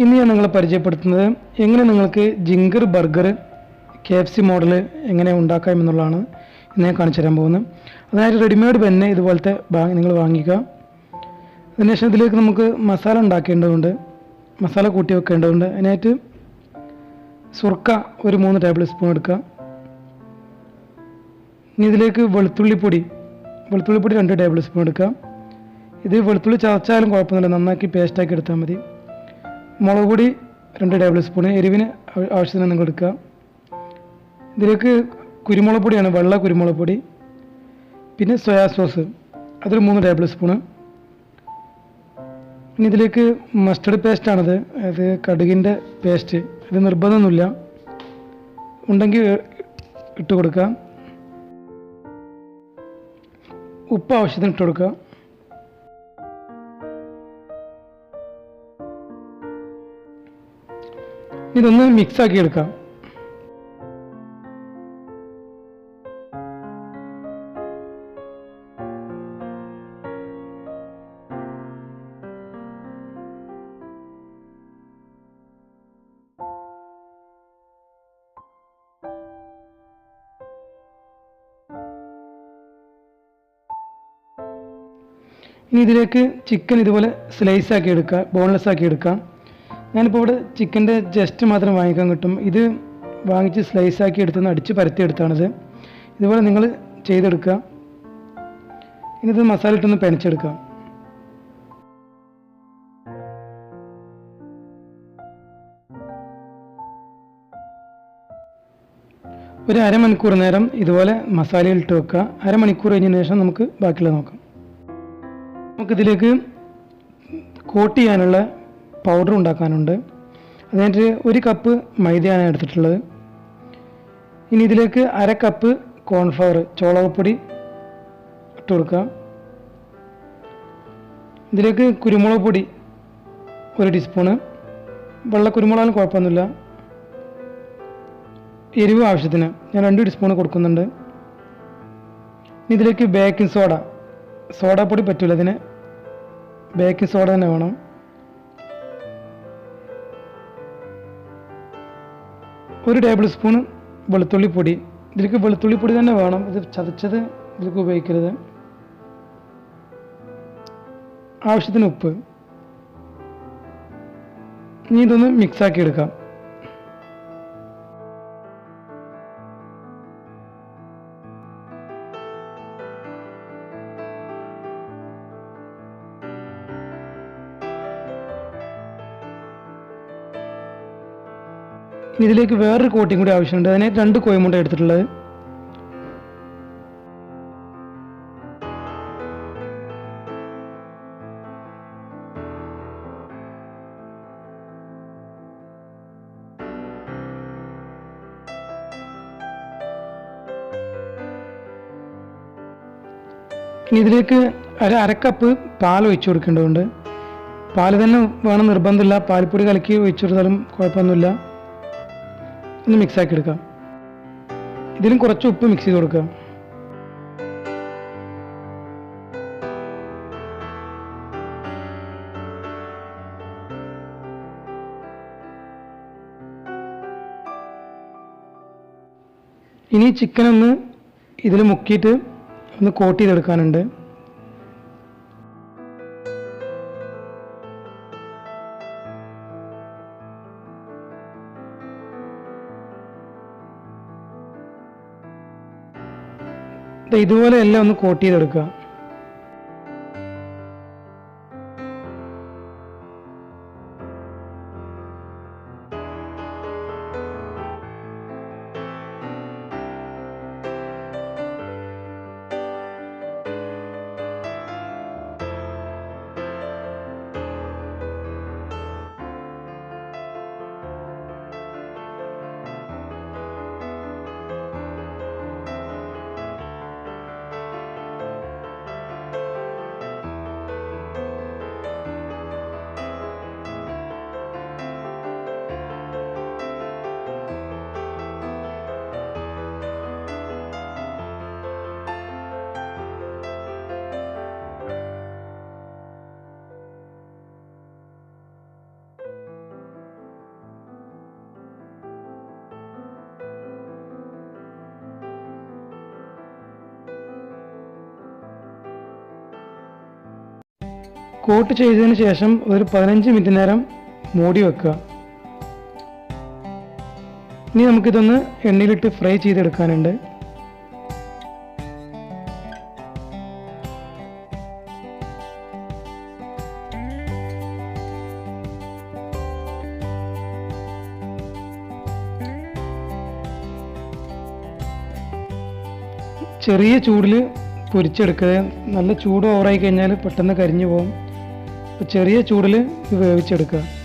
ഇന്ന് ഞാൻ നിങ്ങളെ പരിചയപ്പെടുത്തുന്നത് എങ്ങനെ നിങ്ങൾക്ക് zinger burger K F C model എങ്ങനെ ഉണ്ടാക്കാം എന്നുള്ളതാണ് ഇന്ന് ഞാൻ കാണിച്ചു തരാൻ പോകുന്നത്. അതായത് റെഡിമെയ്ഡ് പെന്നെ ഇതുപോലത്തെ നിങ്ങൾ വാങ്ങിക്കുക. അതിനുശേഷം ഇതിലേക്ക് നമുക്ക് മസാല ഉണ്ടാക്കേണ്ടതുണ്ട്. മസാല കൂട്ടി വെക്കേണ്ടതുണ്ട്. അതിനായിട്ട് സുർക്ക ഒരു മൂന്ന് ടേബിൾ സ്പൂൺ എടുക്കുക. ഇനി ഇതിലേക്ക് വെളുത്തുള്ളിപ്പൊടി വെളുത്തുള്ളിപ്പൊടി രണ്ട് ടേബിൾ സ്പൂൺ എടുക്കുക. ഇത് വെളുത്തുള്ളി ചതച്ചാലും കുഴപ്പമൊന്നുമില്ല. നന്നാക്കി പേസ്റ്റാക്കി എടുത്താൽ മതി. മുളക് പൊടി രണ്ട് ടേബിൾ സ്പൂൺ എരിവിന് ആവ- ആവശ്യത്തിന് നിങ്ങൾ എടുക്കുക. ഇതിലേക്ക് കുരുമുളക് പൊടിയാണ് വെള്ള കുരുമുളക് പൊടി. പിന്നെ സോയാ സോസ് അതൊരു മൂന്ന് ടേബിൾ സ്പൂണ്. പിന്നെ ഇതിലേക്ക് മസ്റ്റർഡ് പേസ്റ്റാണത് അത് കടുകിന്റെ പേസ്റ്റ് ഇത് നിർബന്ധമൊന്നുമില്ല. ഉണ്ടെങ്കിൽ ഇട്ട് കൊടുക്കുക. ഉപ്പ് ആവശ്യത്തിന് ഇട്ട് കൊടുക്കുക. ഇതൊന്ന് മിക്സ് ആക്കി എടുക്കാം. ഇനി ഇതിലേക്ക് ചിക്കൻ ഇതുപോലെ സ്ലൈസ് ആക്കി എടുക്കുക ബോൺലെസ് ആക്കി എടുക്കാം. ഞാനിപ്പോൾ ഇവിടെ ചിക്കന്റെ ജസ്റ്റ് മാത്രം വാങ്ങിക്കാൻ കിട്ടും. ഇത് വാങ്ങിച്ച് സ്ലൈസ് ആക്കി എടുത്തുനിന്ന് അടിച്ച് പരത്തി എടുത്താണിത്. ഇതുപോലെ നിങ്ങൾ ചെയ്തെടുക്കുക. ഇനി ഇത് മസാല ഇട്ടൊന്ന് പെനച്ചെടുക്കാം ഒരു അരമണിക്കൂർ നേരം ഇതുപോലെ മസാലയിൽ ഇട്ട് വെക്കുക. അരമണിക്കൂർ കഴിഞ്ഞതിന് ശേഷം നമുക്ക് ബാക്കിയുള്ളത് നോക്കാം. നമുക്കിതിലേക്ക് കോട്ട് ചെയ്യാനുള്ള പൗഡർ ഉണ്ടാക്കാനുണ്ട്. അതിനായിട്ട് ഒരു കപ്പ് മൈദയാണ് എടുത്തിട്ടുള്ളത്. ഇനി ഇതിലേക്ക് അര കപ്പ് കോൺഫ്ലവർ ചോളകപ്പൊടി ഇട്ട് കൊടുക്കുക ഇതിലേക്ക് കുരുമുളക് പൊടി ഒരു ടീസ്പൂണ് വെള്ള കുരുമുളകാലും കുഴപ്പമൊന്നുമില്ല. എരിവ് ആവശ്യത്തിന് ഞാൻ രണ്ട് ടീസ്പൂൺ കൊടുക്കുന്നുണ്ട്. ഇതിലേക്ക് ബേക്കിംഗ് സോഡ സോഡാപ്പൊടി പറ്റില്ല ഇതിന്. ബേക്കിംഗ് സോഡ തന്നെ വേണം. ഒരു ടേബിൾ സ്പൂൺ വെളുത്തുള്ളിപ്പൊടി ഇതിലേക്ക് വെളുത്തുള്ളിപ്പൊടി തന്നെ വേണം. ഇത് ചതച്ചത് ഇതിലേക്ക് ഉപയോഗിക്കരുത്. ആവശ്യത്തിന് ഉപ്പ്. ഇനി ഇതൊന്ന് മിക്സാക്കി എടുക്കാം. ഇതിലേക്ക് വേറൊരു കോട്ടിങ് കൂടി ആവശ്യമുണ്ട്. അതിനെ രണ്ട് കോയമുണ്ട എടുത്തിട്ടുള്ളത്. ഇനി ഇതിലേക്ക് ഒരു അരക്കപ്പ് പാൽ ഒഴിച്ചു കൊടുക്കേണ്ടതുണ്ട്. പാൽ തന്നെ വേണം നിർബന്ധമില്ല. പാൽപ്പൊടി കലക്കി ഒഴിച്ചു കൊടുത്താലും കുഴപ്പമൊന്നുമില്ല. ഒന്ന് മിക്സ് ആക്കി എടുക്കാം. ഇതിലും കുറച്ച് ഉപ്പ് മിക്സ് ചെയ്ത് കൊടുക്കുക. ഇനി ചിക്കൻ ഒന്ന് ഇതിൽ മുക്കിയിട്ട് ഒന്ന് കോട്ട് ചെയ്തെടുക്കാനുണ്ട്. ഇതുപോലെ എല്ലാം ഒന്ന് കോട്ട് ചെയ്തെടുക്കുക. കോട്ട് ചെയ്തതിന് ശേഷം ഒരു പതിനഞ്ച് മിനിറ്റ് നേരം മൂടി വെക്കുക. ഇനി നമുക്കിതൊന്ന് എണ്ണയിലിട്ട് ഫ്രൈ ചെയ്തെടുക്കാനുണ്ട്. ചെറിയ ചൂടിൽ പൊരിച്ചെടുക്കുക. നല്ല ചൂട് ഓവറായി കഴിഞ്ഞാൽ പെട്ടെന്ന് കരിഞ്ഞു പോകും ചെറിയ ചൂടിൽ വേവിച്ചെടുക്കുക.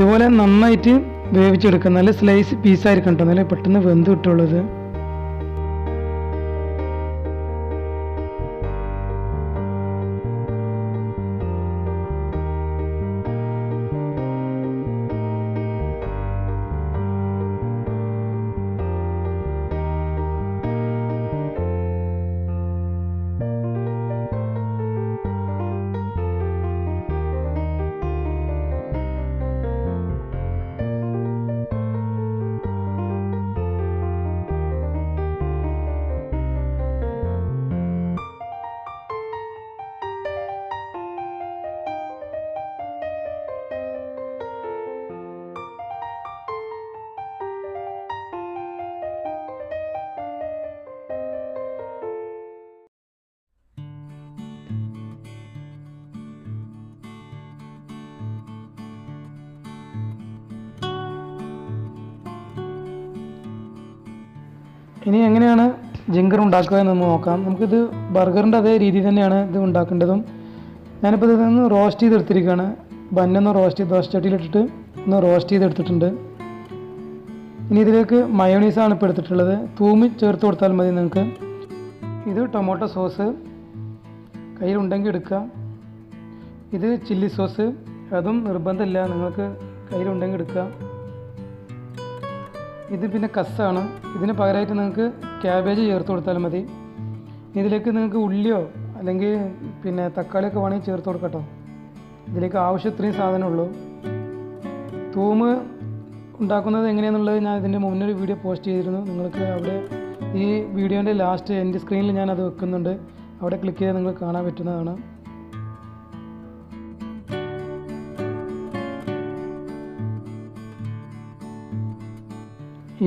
ഇതുപോലെ നന്നായിട്ട് വേവിച്ചെടുക്കുക നല്ല സ്ലൈസ് പീസായിരിക്കും കേട്ടോ. നല്ല പെട്ടെന്ന് വെന്ത് കിട്ടുള്ളത് ഇനി എങ്ങനെയാണ് ജിങ്കർ ഉണ്ടാക്കുക എന്ന് നമുക്ക് നോക്കാം. നമുക്കിത് ബർഗറിന്റെ അതേ രീതി തന്നെയാണ് ഇത് ഉണ്ടാക്കേണ്ടതും. ഞാനിപ്പോൾ ഇതൊന്ന് റോസ്റ്റ് ചെയ്തെടുത്തിരിക്കുകയാണ്. ബന്നൊന്ന് റോസ്റ്റ് ചെയ്ത് ദോശച്ചട്ടിയിലിട്ടിട്ട് ചട്ടിയിലിട്ടിട്ട് ഒന്ന് റോസ്റ്റ് ചെയ്തെടുത്തിട്ടുണ്ട്. ഇനി ഇതിലേക്ക് മയോണീസാണ് ഇപ്പോൾ എടുത്തിട്ടുള്ളത്. തൂമി ചേർത്ത് കൊടുത്താൽ മതി നിങ്ങൾക്ക്. ഇത് ടൊമാറ്റോ സോസ്. കയ്യിലുണ്ടെങ്കിൽ എടുക്കുക. ഇത് ചില്ലി സോസ്. അതും നിർബന്ധമില്ല. നിങ്ങൾക്ക് കയ്യിലുണ്ടെങ്കിൽ എടുക്കുക. ഇത് പിന്നെ കസ്സാണ്. ഇതിന് പകരമായിട്ട് നിങ്ങൾക്ക് ക്യാബേജ് ചേർത്ത് കൊടുത്താൽ മതി. ഇതിലേക്ക് നിങ്ങൾക്ക് ഉള്ളിയോ അല്ലെങ്കിൽ പിന്നെ തക്കാളിയൊക്കെ വേണമെങ്കിൽ ചേർത്ത് കൊടുക്കട്ടോ. ഇതിലേക്ക് ആവശ്യത്രയും സാധനമുള്ളൂ തൂമ് ഉണ്ടാക്കുന്നത് എങ്ങനെയാണെന്നുള്ളത് ഞാൻ ഇതിന്റെ മുന്നൊരു വീഡിയോ പോസ്റ്റ് ചെയ്തിരുന്നു. നിങ്ങൾക്ക് അവിടെ ഈ വീഡിയോന്റെ ലാസ്റ്റ് എന്റെ സ്ക്രീനിൽ ഞാൻ അത് വെക്കുന്നുണ്ട്. അവിടെ ക്ലിക്ക് ചെയ്താൽ നിങ്ങൾ കാണാൻ പറ്റുന്നതാണ്.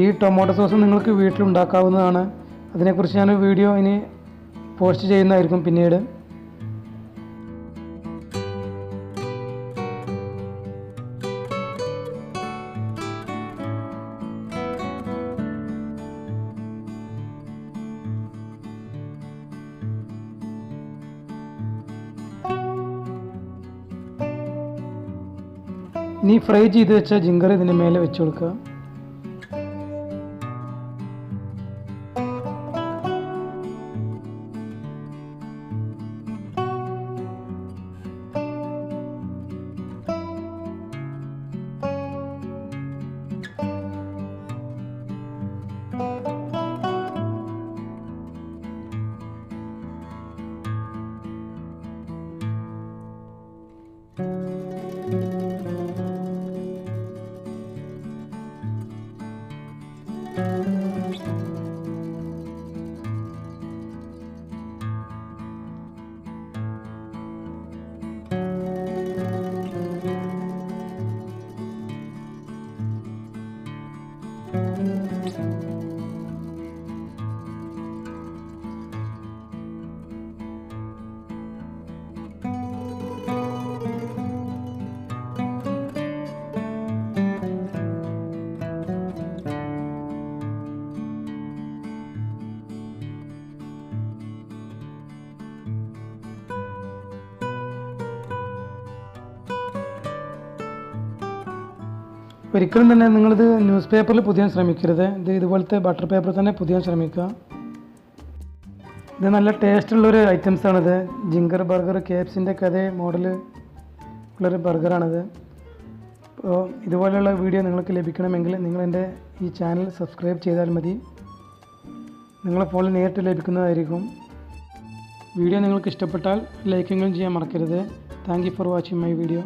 ഈ ടൊമാറ്റോ സോസ് നിങ്ങൾക്ക് വീട്ടിലുണ്ടാക്കാവുന്നതാണ്. അതിനെക്കുറിച്ച് ഞാൻ വീഡിയോ ഇനി പോസ്റ്റ് ചെയ്യുന്നതായിരിക്കും പിന്നീട്. ഇനി ഫ്രൈ ചെയ്ത് വെച്ച ജിങ്കർ ഇതിന് മേലെ വെച്ചു കൊടുക്കുക. ഒരിക്കലും തന്നെ നിങ്ങളിത് ന്യൂസ് പേപ്പറിൽ പുതിയാൻ ശ്രമിക്കരുത്. ഇത് ഇതുപോലത്തെ ബട്ടർ പേപ്പർ തന്നെ പുതിയാൻ ശ്രമിക്കുക. ഇത് നല്ല ടേസ്റ്റുള്ളൊരു ഐറ്റംസാണിത്. ജിങ്കർ ബർഗർ കേപ്സിന്റെ ഒക്കെ അതേ മോഡൽ ഉള്ളൊരു ബർഗറാണിത്. അപ്പോൾ ഇതുപോലെയുള്ള വീഡിയോ നിങ്ങൾക്ക് ലഭിക്കണമെങ്കിൽ നിങ്ങൾ എന്റെ ഈ ചാനൽ സബ്സ്ക്രൈബ് ചെയ്താൽ മതി. നിങ്ങളെ ഫോണിൽ നേരിട്ട് ലഭിക്കുന്നതായിരിക്കും. വീഡിയോ നിങ്ങൾക്ക് ഇഷ്ടപ്പെട്ടാൽ ലൈക്കെങ്കിലും ചെയ്യാൻ മറക്കരുത്. Thank for watching my video.